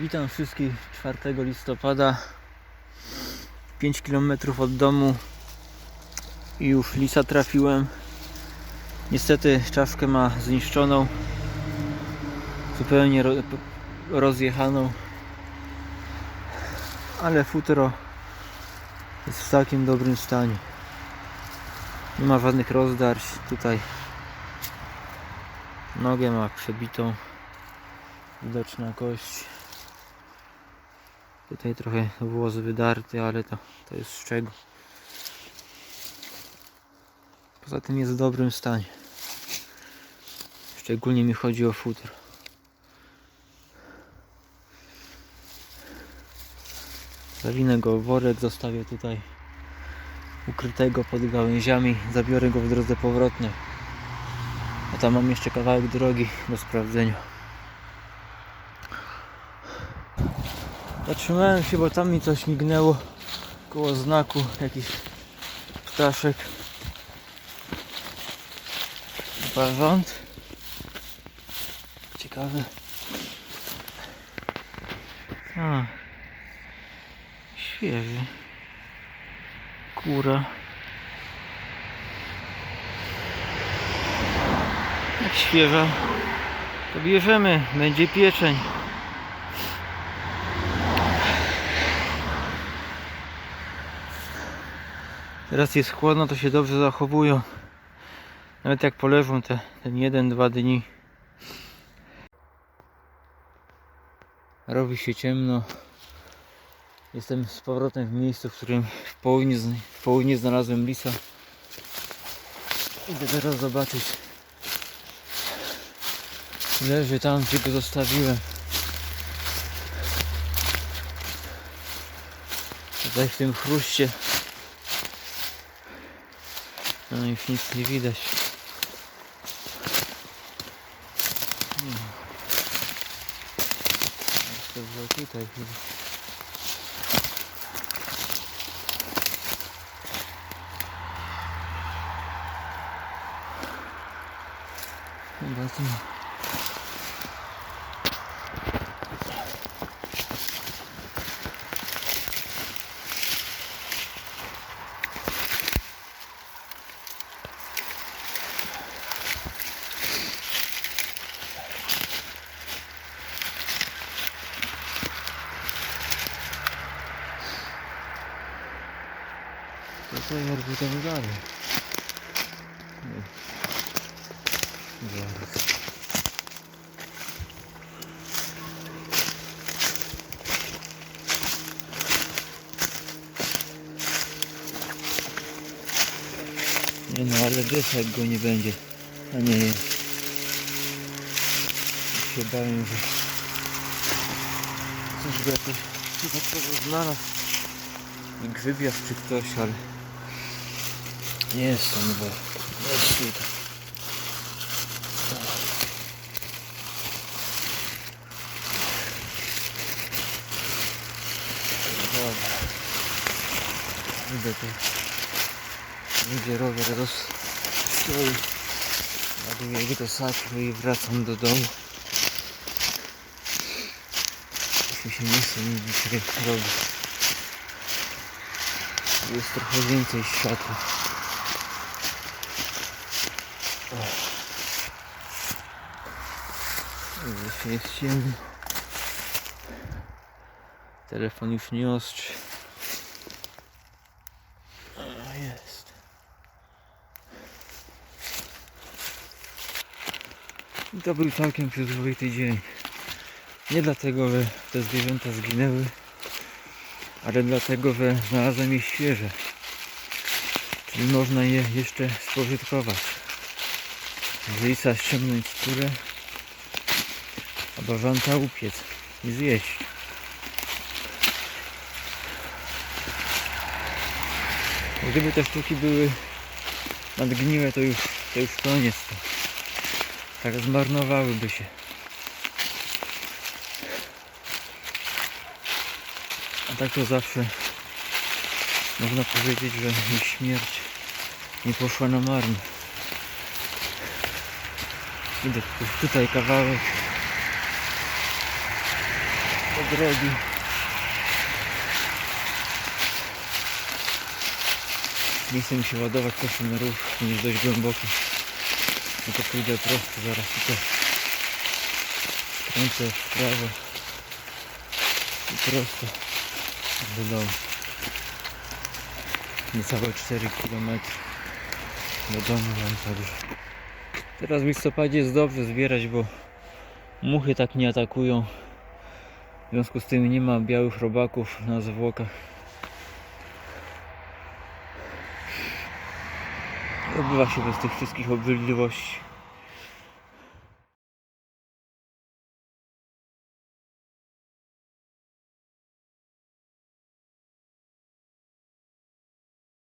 Witam wszystkich 4 listopada. 5 km od domu. I już lisa trafiłem. Niestety czaszkę ma zniszczoną. Zupełnie ro rozjechaną. Ale futro jest w całkiem dobrym stanie. Nie ma żadnych rozdarć tutaj. Nogę ma przebitą. Widoczna kość Tutaj trochę włos wydarty, ale to, to jest szczegół. Poza tym jest w dobrym stanie. Szczególnie mi chodzi o futro. Zawinę go w worek, zostawię tutaj ukrytego pod gałęziami. Zabiorę go w drodze powrotnej. A tam mam jeszcze kawałek drogi do sprawdzenia. Zatrzymałem się, bo tam mi coś mignęło koło znaku, jakiś ptaszek. Barząd. Ciekawe. A. Świeży. Kura. Jak świeża. To bierzemy, będzie pieczeń. Teraz jest chłodno, to się dobrze zachowują. Nawet jak poleżą te, ten jeden, dwa dni. Robi się ciemno. Jestem z powrotem w miejscu, w którym w południe, w południe znalazłem lisa. Idę teraz zobaczyć. Leży tam, gdzie go zostawiłem. Tutaj w tym chruście no już nic nie widać. Hmm. Jest to było tutaj chyba. Chyba tu. Tutaj jakby tam dalej. Nie. Zaraz. Nie no, ale wiesz jak go nie będzie. A nie jest. Się bałem, że coś go jakoś przypadkowo znalazł. I grzybiarz czy ktoś, ale jest tam, bo jest tutaj. Dobra. Idę tu. Idzie rower roz... stoi. Ładuję go do saku i wracam do domu. Już mi się nie chce nic robić. Jest trochę więcej światła. Jeszcze jest ciemno. Telefon już nie ostrzy. Jest. I to był całkiem przyzwoity dzień. Nie dlatego, że te zwierzęta zginęły, ale dlatego, że znalazłem je świeże. Czyli można je jeszcze spożytkować. Z lisa ściągnąć skórę, a bażanta upiec i zjeść. Gdyby te sztuki były nadgniłe, to już, to już koniec. To. Tak zmarnowałyby się. A tak to zawsze można powiedzieć, że śmierć nie poszła na marne. Idę tu- tutaj kawałek. drogi. Nie chcę mi się ładować czasem na rów, nie jest dość głęboki. No to pójdę prosto, zaraz tutaj skręcę w prawo i prosto do domu. Niecałe 4 km do domu mam także. Teraz w listopadzie jest dobrze zbierać, bo muchy tak nie atakują. W związku z tym nie ma białych robaków na zwłokach. Odbywa się bez tych wszystkich obrzydliwości.